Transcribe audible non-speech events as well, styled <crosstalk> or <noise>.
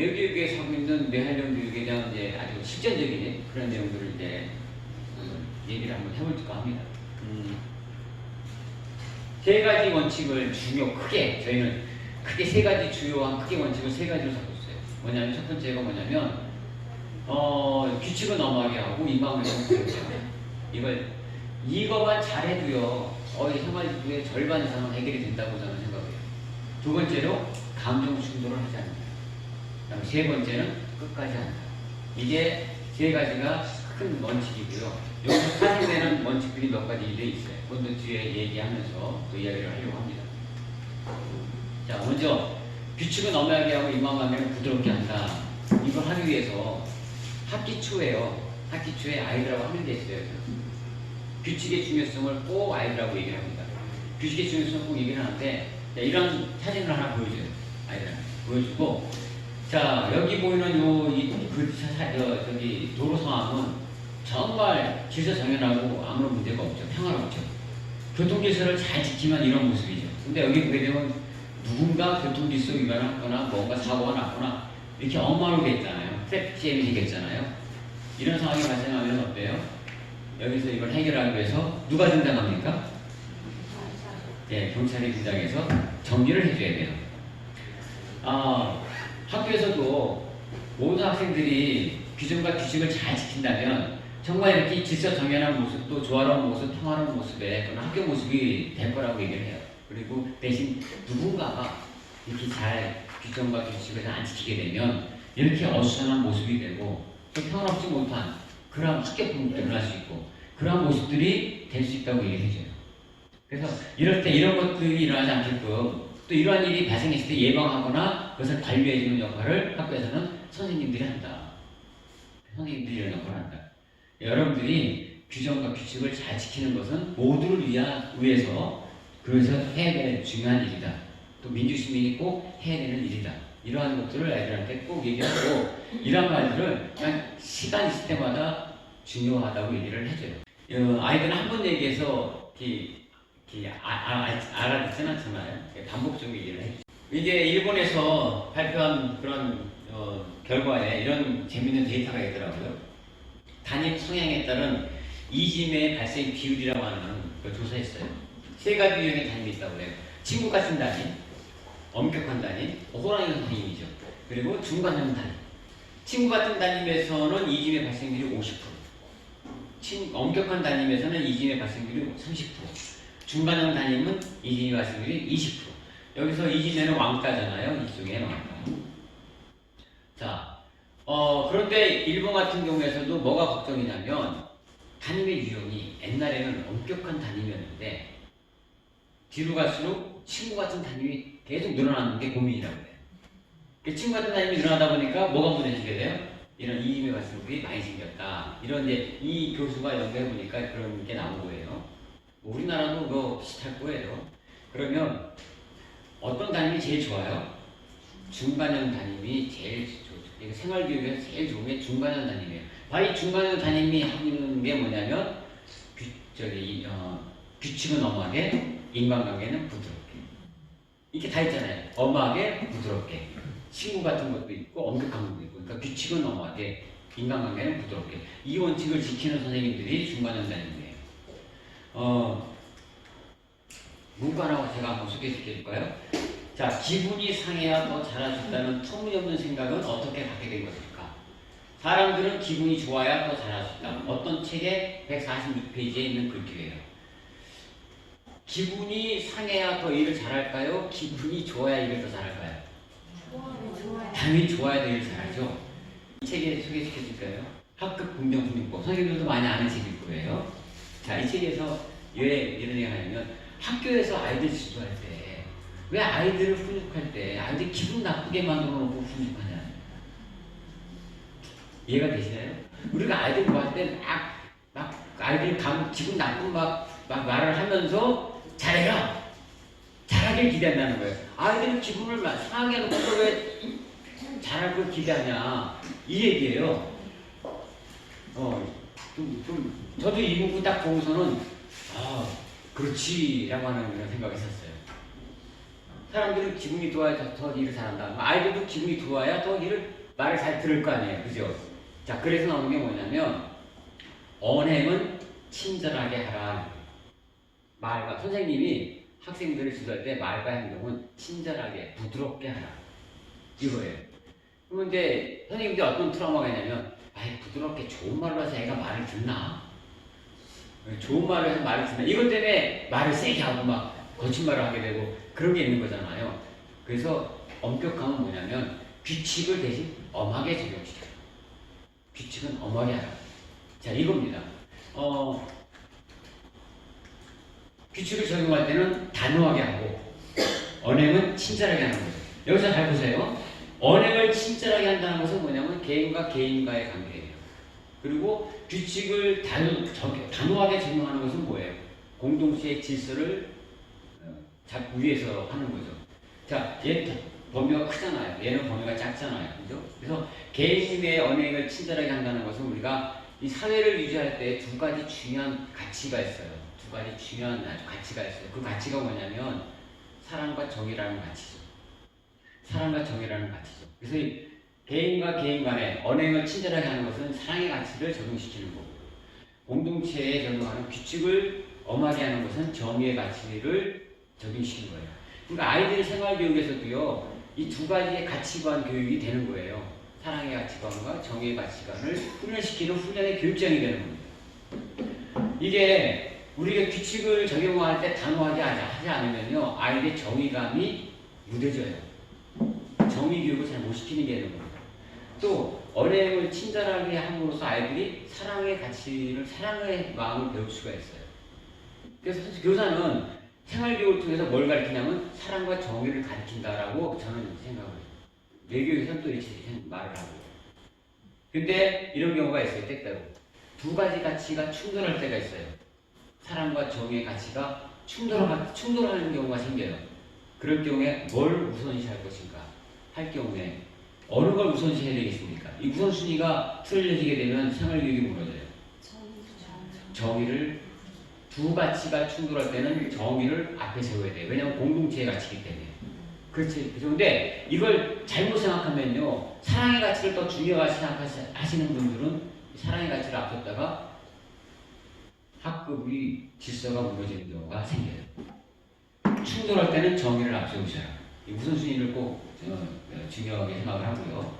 뇌교육에 하고 있는 뇌활용 교육에 대한 이제 아주 실전적인 그런 내용들을 이제 음, 얘기를 한번 해볼까 합니다. 음, 세 가지 원칙을 중요 크게 저희는 크게 세 가지 주요한 크게 원칙을 세 가지로 잡고 있어요. 뭐냐면 첫 번째가 뭐냐면 어, 규칙을 넘어가게 하고 인방을 해보게 이걸 이거만 잘해도요 거의 생활부의 절반 이상은 해결이 된다고 저는 생각해요. 두 번째로 감정 충돌을 하지 않는다. 그다음 세 번째는 끝까지 한다. 이게 세 가지가 큰 원칙이고요. 여기서 사용되는 원칙들이 몇 가지 돼 있어요. 그것도 뒤에 얘기하면서 또 이야기를 하려고 합니다. 자, 먼저 규칙은 엄하게 하고 인간관계는 부드럽게 한다. 이걸 하기 위해서 학기 초에요. 학기 초에 아이들하고 하는 게 있어요. 규칙의 중요성을 꼭 아이들하고 얘기를 합니다. 규칙의 중요성을 꼭 얘기를 하는데 자, 이런 사진을 하나 보여줘요. 아이들한테 보여주고 자 여기 보이는 요이그 저기 도로 상황은 정말 질서 정연하고 아무런 문제가 없죠. 평화롭죠. 교통질서를 잘 지키면 이런 모습이죠. 근데 여기 보게 되면 누군가 교통질서 위반하거나 뭔가 사고가 났거나 이렇게 엉망으로 있잖아요. 트래픽 잼이 생겼잖아요. 이런 상황이 발생하면 어때요? 여기서 이걸 해결하기 위해서 누가 등장합니까? 예, 경찰이 등장해서 정리를 해줘야 돼요. 아, 학교에서도 모든 학생들이 규정과 규칙을 잘 지킨다면 정말 이렇게 질서 정연한 모습, 또 조화로운 모습, 평화로운 모습의 그런 학교 모습이 될 거라고 얘기를 해요. 그리고 대신 누군가가 이렇게 잘 규정과 규칙을 안 지키게 되면 이렇게 어수선한 모습이 되고 또 평화롭지 못한 그런 학교 분위기가 일어날 수 있고 그러한 모습들이 될 수 있다고 얘기를 해줘요. 그래서 이럴 때 이런 것들이 일어나지 않게끔 또 이러한 일이 발생했을 때 예방하거나 그것을 관리해주는 역할을 학교에서는 선생님들이 한다. 선생님들이 이런 역할을 한다. 여러분들이 규정과 규칙을 잘 지키는 것은 모두를 위하, 위해서 그래서 해야 되는 중요한 일이다. 또 민주시민이 꼭 해야 되는 일이다. 이러한 것들을 아이들한테 꼭 얘기하고 <laughs> 이런 말들을 그냥 시간 있을 때마다 중요하다고 얘기를 해줘요. 어, 아이들은 한 번 얘기해서 이렇게, 이렇게 아, 아, 아, 알아듣지는 않잖아요. 반복적으로 얘기를 해요. 이게 일본에서 발표한 그런 어, 결과에 이런 재밌는 데이터가 있더라고요. 단임 성향에 따른 이심의 발생 비율이라고 하는 걸 조사했어요. 세 가지 유형의 단임이 있다고 해요. 친구 같은 단임, 엄격한 단임, 호랑이 단임이죠. 그리고 중간형 단임. 친구 같은 단임에서는 이심의 발생률이 50%. 친, 엄격한 단임에서는 이심의 발생률이 30%. 중간형 단임은 이심의 발생률이 20%. 여기서 이심에는 왕따잖아요. 이쪽에는 왕따. 자, 어, 그런데 일본 같은 경우에서도 뭐가 걱정이냐면 담임의 유형이 옛날에는 엄격한 담임이었는데 뒤로 갈수록 친구 같은 담임이 계속 늘어나는 게 고민이라고 해요. 그 친구 같은 담임이 늘어나다 보니까 뭐가 문제지게 돼요? 이런 이임의 발생률이 많이 생겼다. 이런 이제 이 교수가 연구해 보니까 그런 게 나온 거예요. 뭐 우리나라도 뭐 비슷할 거예요. 그러면 어떤 담임이 제일 좋아요? 중간형 담임이 제일 좋죠. 이거 생활교육에서 제일 좋은 게 중간형 담임이에요. 바로 이 중간형 담임이 하는 게 뭐냐면 규, 저기 어, 규칙은 엄하게, 인간관계는 부드럽게. 이렇게 다 있잖아요. 엄하게, 부드럽게. 친구 같은 것도 있고 엄격한 것도 있고. 그러니까 규칙은 엄하게, 인간관계는 부드럽게. 이 원칙을 지키는 선생님들이 중간형 담임이에요. 어, 하나 제가 한번 소개시켜 줄까요? 자, 기분이 상해야 더수 있다는 터무니없는 생각은 어떻게 갖게 된 것일까? 사람들은 기분이 좋아야 더 있다. 어떤 책의 146페이지에 있는 글귀예요. 기분이 상해야 더 일을 잘할까요? 기분이 좋아야 일을 더 잘할까요? 당연히 좋아야 더 일을 잘하죠. 이 책에 소개시켜 줄까요? 학급 공정훈련법. 선생님들도 많이 아는 책일 거예요. 자, 이 책에서 왜 이런 얘기를 하냐면 학교에서 아이들 지도할 때 왜 아이들을 훈육할 때 아이들 기분 나쁘게 만들어 놓고 훈육하냐? 이해가 되시나요? 우리가 아이들 구할 때막 막 아이들 감 기분 나쁜 막, 막 말을 하면서 잘해라! 잘하길 기대한다는 거예요. 아이들 기분을 막 상하게 해놓고 왜 잘할 걸 기대하냐? 이 얘기예요. 어, 좀, 좀 저도 이 문구 딱 보고서는 아 그렇지라고 하는 그런 생각이 있었어요 사람들은 기분이 좋아야 더, 더 일을 잘한다. 아이들도 기분이 좋아야 더 일을 말을 잘 들을 거 아니에요. 그죠? 자, 그래서 나오는 게 뭐냐면 언행은 친절하게 하라. 말과 선생님이 학생들을 지도할 때 말과 행동은 친절하게 부드럽게 하라. 이거예요. 그러면 이제 선생님들이 어떤 트라우마가 있냐면 아이 부드럽게 좋은 말로 해서 애가 말을 듣나? 좋은 말을 해서 말을 듣나? 이것 때문에 말을 세게 하고 막 거친 말을 하게 되고 그런 게 있는 거잖아요. 그래서 엄격함은 뭐냐면 규칙을 대신 엄하게 적용시켜. 규칙은 엄하게 하라. 자 이겁니다. 어, 규칙을 적용할 때는 단호하게 하고 언행은 친절하게 하는 거죠. 여기서 잘 보세요. 언행을 친절하게 한다는 것은 뭐냐면 개인과 개인과의 관계예요. 그리고 규칙을 단호하게 적용하는 것은 뭐예요? 공동체의 질서를 어, 잡 위해서 하는 거죠. 자, 얘 범위가 크잖아요. 얘는 범위가 작잖아요. 그죠? 그래서 개인의 언행을 친절하게 한다는 것은 우리가 이 사회를 유지할 때 두 가지 중요한 가치가 있어요. 두 가지 중요한 가치가 있어요. 그 가치가 뭐냐면 사랑과 정의라는 가치죠. 사랑과 정의라는 가치죠. 그래서 이 개인과 개인 간의 언행을 친절하게 하는 것은 사랑의 가치를 적용시키는 거고 공동체에 적용하는 규칙을 엄하게 하는 것은 정의의 가치를 적용시키는 거예요. 그러니까 아이들 생활 교육에서도요 이 두 가지의 가치관 교육이 되는 거예요. 사랑의 가치관과 정의의 가치관을 훈련시키는 훈련의 교육장이 되는 겁니다. 이게 우리가 규칙을 적용할 때 단호하게 하지, 하지 않으면요 아이들의 정의감이 무뎌져요. 정의 교육을 잘 못 시키는 게 되는 겁니다. 또 언행을 친절하게 함으로써 아이들이 사랑의 가치를 사랑의 마음을 배울 수가 있어요. 그래서 사실 교사는 생활교육을 통해서 뭘 가르치냐면 사랑과 정의를 가르친다라고 저는 생각을 해요. 외교에서는 또 이렇게 말을 하고. 근데 이런 경우가 있어요, 때때로. 두 가지 가치가 충돌할 때가 있어요. 사랑과 정의의 가치가 충돌하, 충돌하는 경우가 생겨요. 그럴 경우에 뭘 우선시할 것인가 할 경우에 어느 걸 우선시 해야 되겠습니까? 이 우선순위가 틀려지게 되면 생활교육이 무너져요. 정의를 두 가치가 충돌할 때는 정의를 앞에 세워야 돼요. 왜냐하면 공동체의 가치이기 때문에. 그렇지. 그런데 이걸 잘못 생각하면요. 사랑의 가치를 더 중요하게 생각하시는 분들은 사랑의 가치를 앞뒀다가 학급이 질서가 무너지는 경우가 생겨요. 충돌할 때는 정의를 앞세우셔라. 이 우선순위를 꼭 어, 중요하게 생각을 하고요.